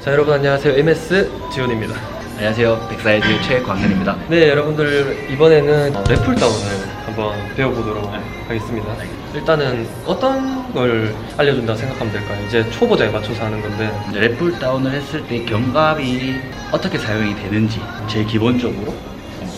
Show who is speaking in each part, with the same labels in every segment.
Speaker 1: 자 여러분 안녕하세요 MS 지훈입니다
Speaker 2: 안녕하세요. 백사이즈 최광현입니다.
Speaker 1: 네 여러분들 이번에는 어, 랩풀다운을 한번 배워보도록 하겠습니다 일단은 어떤 걸 알려준다 생각하면 될까요? 이제 초보자에 맞춰서 하는 건데
Speaker 2: 이제 랩풀 다운을 했을 때 견갑이 어떻게 사용이 되는지 제일 기본적으로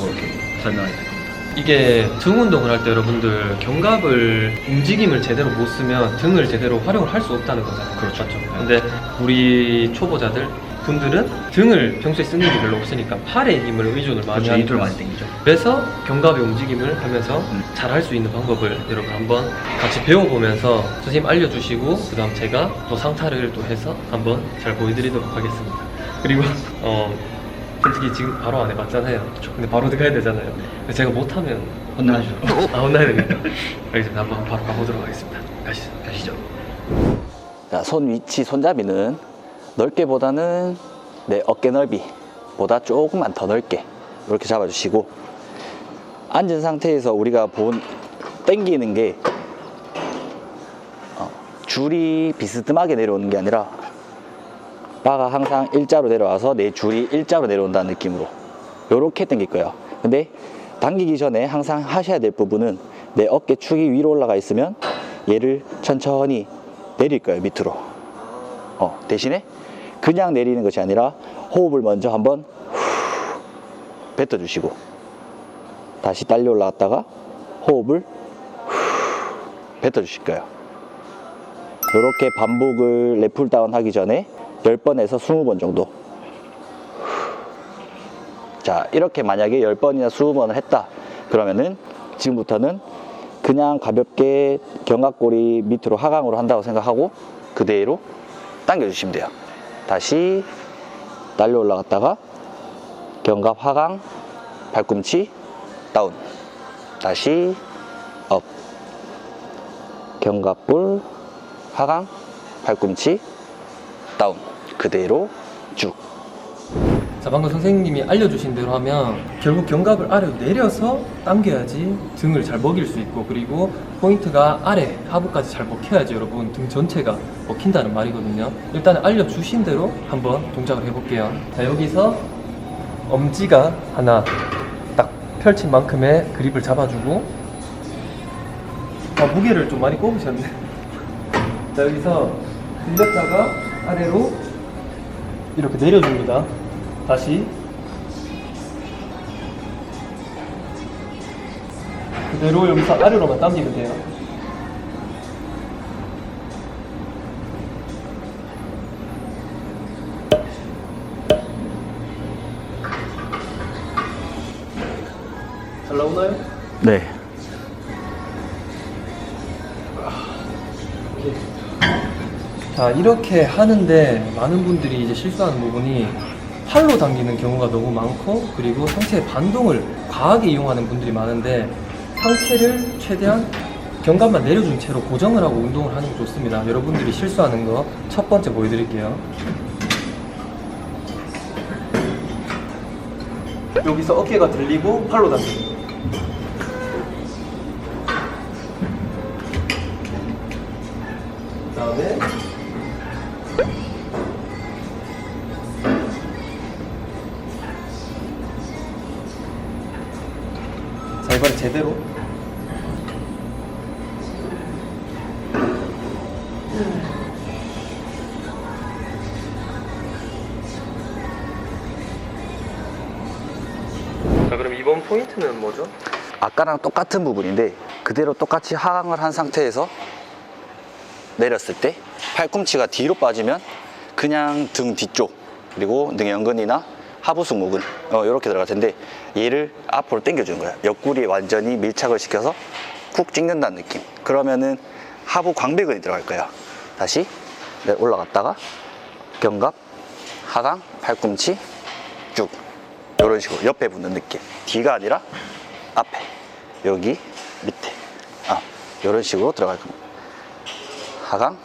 Speaker 2: 그렇게 설명해 드립니다.
Speaker 1: 이게 등 운동을 할 때 여러분들 견갑을 움직임을 제대로 못 쓰면 등을 제대로 활용을 할 수 없다는 거잖아요.
Speaker 2: 그렇죠.
Speaker 1: 맞죠? 근데 우리 초보자들 분들은 등을 평소에 쓰는 일이 별로 없으니까 팔에 힘을 의존을 많이
Speaker 2: 그렇죠. 이쪽을
Speaker 1: 하니까
Speaker 2: 많이 당기죠.
Speaker 1: 그래서 견갑의 움직임을 하면서
Speaker 2: 음.
Speaker 1: 잘 할 수 있는 방법을 여러분 한번 같이 배워보면서 선생님 알려주시고 그 다음 제가 또 상타를 또 해서 한번 잘 보여드리도록 하겠습니다. 그리고 어 솔직히 지금 바로 안 해봤잖아요. 근데 바로 들어가야 되잖아요. 제가 못하면
Speaker 2: 혼나죠.
Speaker 1: 아 혼나야 됩니까? 알겠습니다. 한번 바로 가보도록 하겠습니다. 가시죠.
Speaker 2: 가시죠.
Speaker 3: 자, 손 위치, 손잡이는 넓게보다는 내 어깨 넓이보다 조금만 더 넓게 이렇게 잡아주시고 앉은 상태에서 우리가 본 당기는 게 어, 줄이 비스듬하게 내려오는 게 아니라 바가 항상 일자로 내려와서 내 줄이 일자로 내려온다는 느낌으로 이렇게 당길 거예요. 근데 당기기 전에 항상 하셔야 될 부분은 내 어깨 축이 위로 올라가 있으면 얘를 천천히 내릴 거예요 밑으로. 어, 대신에 그냥 내리는 것이 아니라 호흡을 먼저 한번 후 뱉어 주시고 다시 딸려 올라갔다가 호흡을 후 뱉어 주실 거예요. 이렇게 반복을 랩풀 다운 하기 전에 10번에서 20번 정도. 자, 이렇게 만약에 10번이나 20번을 했다. 그러면은 지금부터는 그냥 가볍게 견갑골이 밑으로 하강으로 한다고 생각하고 그대로 당겨주시면 돼요. 다시 달려 올라갔다가 견갑 하강, 발꿈치 다운. 다시 업. 견갑골 하강, 발꿈치 다운. 그대로 쭉.
Speaker 1: 자 방금 선생님이 알려주신 대로 하면 결국 견갑을 아래로 내려서 당겨야지 등을 잘 먹일 수 있고 그리고 포인트가 아래 하부까지 잘 먹혀야지 여러분 등 전체가 먹힌다는 말이거든요. 일단 알려주신 대로 한번 동작을 해볼게요. 자 여기서 엄지가 하나 딱 펼친 만큼의 그립을 잡아주고 아 무게를 좀 많이 꼽으셨네. 자 여기서 들렸다가 아래로 이렇게 내려줍니다 다시 그대로 여기서 아래로만 당기면 돼요 잘 나오나요?
Speaker 3: 네.
Speaker 1: 자 이렇게 하는데 많은 분들이 이제 실수하는 부분이 팔로 당기는 경우가 너무 많고 그리고 상체의 반동을 과하게 이용하는 분들이 많은데 상체를 최대한 견갑만 내려준 채로 고정을 하고 운동을 하는 게 좋습니다. 여러분들이 실수하는 거 첫 번째 보여드릴게요. 여기서 어깨가 들리고 팔로 당기는 자 이번엔 제대로 자 그럼 이번 포인트는 뭐죠?
Speaker 3: 아까랑 똑같은 부분인데 그대로 똑같이 하강을 한 상태에서 내렸을 때 팔꿈치가 뒤로 빠지면 그냥 등 뒤쪽 그리고 등 연근이나 하부 승모근 어, 이렇게 들어갈 텐데 얘를 앞으로 당겨주는 거야. 옆구리에 완전히 밀착을 시켜서 쿡 찍는다는 느낌. 그러면은 하부 광배근이 들어갈 거야. 다시 네, 올라갔다가 견갑 하강 팔꿈치 쭉. 이런 식으로 옆에 붙는 느낌. 뒤가 아니라 앞에. 여기 밑에. 아 이런 식으로 들어갈 겁니다. 하강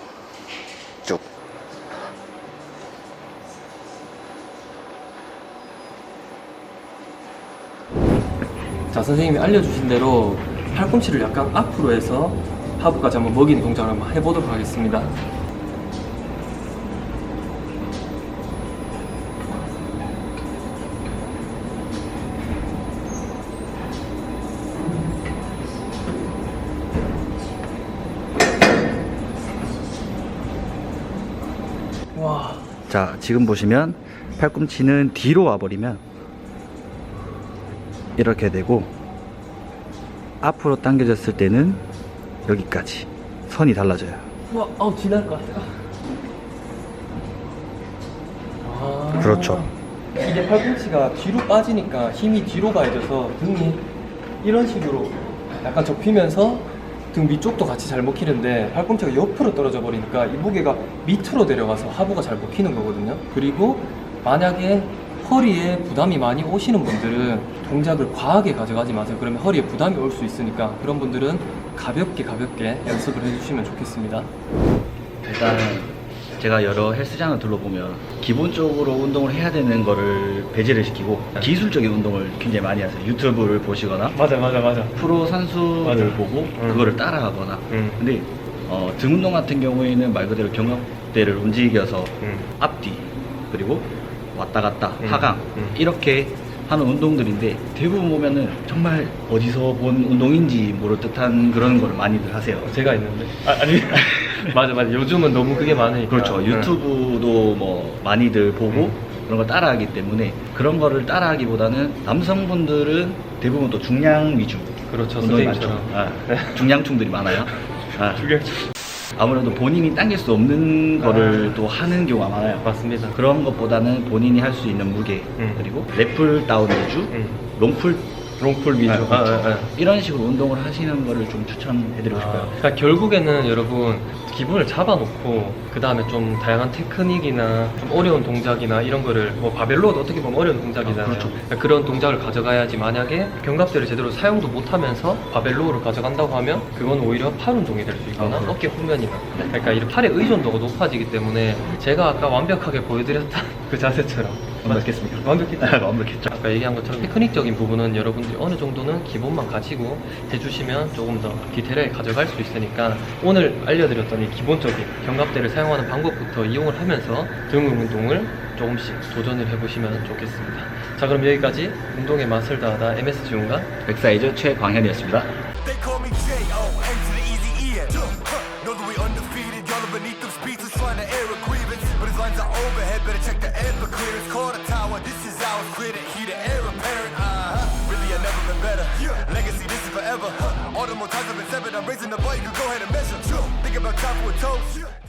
Speaker 1: 자 선생님이 알려주신 대로 팔꿈치를 약간 앞으로 해서 하부까지 한번 먹이는 동작을 한번 해보도록 하겠습니다. 와.
Speaker 3: 자 지금 보시면 팔꿈치는 뒤로 와버리면 이렇게 되고 앞으로 당겨졌을 때는 여기까지 선이 달라져요.
Speaker 1: 와, 아우 지날 것 같아. 아.
Speaker 3: 그렇죠.
Speaker 1: 이게 팔꿈치가 뒤로 빠지니까 힘이 뒤로 가해져서 등이 이런 식으로 약간 접히면서 등 위쪽도 같이 잘 먹히는데 팔꿈치가 옆으로 떨어져 버리니까 이 무게가 밑으로 내려가서 하부가 잘 먹히는 거거든요. 그리고 만약에 허리에 부담이 많이 오시는 분들은 동작을 과하게 가져가지 마세요. 그러면 허리에 부담이 올 수 있으니까 그런 분들은 가볍게 가볍게 연습을 해주시면 좋겠습니다.
Speaker 3: 일단 제가 여러 헬스장을 둘러보면 기본적으로 운동을 해야 되는 거를 배제를 시키고 기술적인 운동을 굉장히 많이 하세요. 유튜브를 보시거나
Speaker 1: 맞아, 맞아, 맞아.
Speaker 3: 프로 선수를
Speaker 1: 맞아.
Speaker 3: 보고
Speaker 1: 응.
Speaker 3: 그거를 따라하거나
Speaker 1: 응.
Speaker 3: 근데 어, 등 운동 같은 경우에는 말 그대로 견갑대를 움직여서
Speaker 1: 응.
Speaker 3: 앞뒤 그리고 왔다 갔다
Speaker 1: 응.
Speaker 3: 하강
Speaker 1: 응.
Speaker 3: 이렇게 하는 운동들인데 대부분 보면은 정말 어디서 본 운동인지 모를 듯한 그런 걸 많이들 하세요.
Speaker 1: 제가 있는데. 아, 아니. 맞아, 맞아. 요즘은 너무 그게 많으니까.
Speaker 3: 그렇죠.
Speaker 1: 응.
Speaker 3: 유튜브도 뭐 많이들 보고
Speaker 1: 음.
Speaker 3: 그런 걸 따라하기 때문에 그런 거를 따라하기보다는 남성분들은 대부분 또 중량 위주
Speaker 1: 그렇죠.
Speaker 3: 운동이 많죠.
Speaker 1: 선생님처럼.
Speaker 3: 아, 중량충들이 많아요. 아,
Speaker 1: 두개
Speaker 3: 아무래도 본인이 당길 수 없는 거를 또 하는 경우가 많아요.
Speaker 1: 맞습니다.
Speaker 3: 그런 것보다는 본인이 할 수 있는 무게
Speaker 1: 음.
Speaker 3: 그리고 랩풀 다운 위주,
Speaker 1: 응.
Speaker 3: 롱풀
Speaker 1: 롱풀 위주.
Speaker 3: 아,
Speaker 1: 아,
Speaker 3: 그렇죠.
Speaker 1: 아, 아.
Speaker 3: 이런 식으로 운동을 하시는 거를 좀 추천해드리고 싶어요.
Speaker 1: 그러니까 결국에는 여러분 기분을 잡아놓고 그 다음에 좀 다양한 테크닉이나 좀 어려운 동작이나 이런 거를 뭐 바벨로도 어떻게 보면 어려운 동작이잖아요.
Speaker 3: 아, 그렇죠.
Speaker 1: 그러니까 그런 동작을 가져가야지 만약에 견갑대를 제대로 사용도 못하면서 바벨로우를 가져간다고 하면 그건 오히려 팔 운동이 될 수 있거나
Speaker 3: 아, 그렇죠.
Speaker 1: 어깨 후면이나 그러니까 이 팔의 의존도가 높아지기 때문에 제가 아까 완벽하게 보여드렸던 그 자세처럼
Speaker 3: 완벽했습니까?
Speaker 1: 완벽했죠.
Speaker 3: 완벽했죠.
Speaker 1: 아까 얘기한 것처럼 테크닉적인 부분은 여러분들이 어느 정도는 기본만 가지고 해주시면 조금 더 디테일하게 가져갈 수 있으니까 오늘 알려드렸던 이 기본적인 견갑대를 사용하는 방법부터 이용을 하면서 등 운동을 조금씩 도전을 해보시면 좋겠습니다. 자 그럼 여기까지 운동의 맛을 다하다 MS 지훈과
Speaker 3: 백사이즈 최광현이었습니다.
Speaker 4: They call me J.O. Aim to the easy end. Know that we undefeated. Y'all are beneath them speeches trying to air a grievance. But his lines are overhead. Better check the air for clearance. Call the tower. This is ours. Clear the heat. The air apparent. Uh-huh. Really, I've never been better. Yeah. Legacy, this is forever. Huh. All the more times I've been severed. I'm raising the bar. You can go ahead and measure. Think about time for a toast.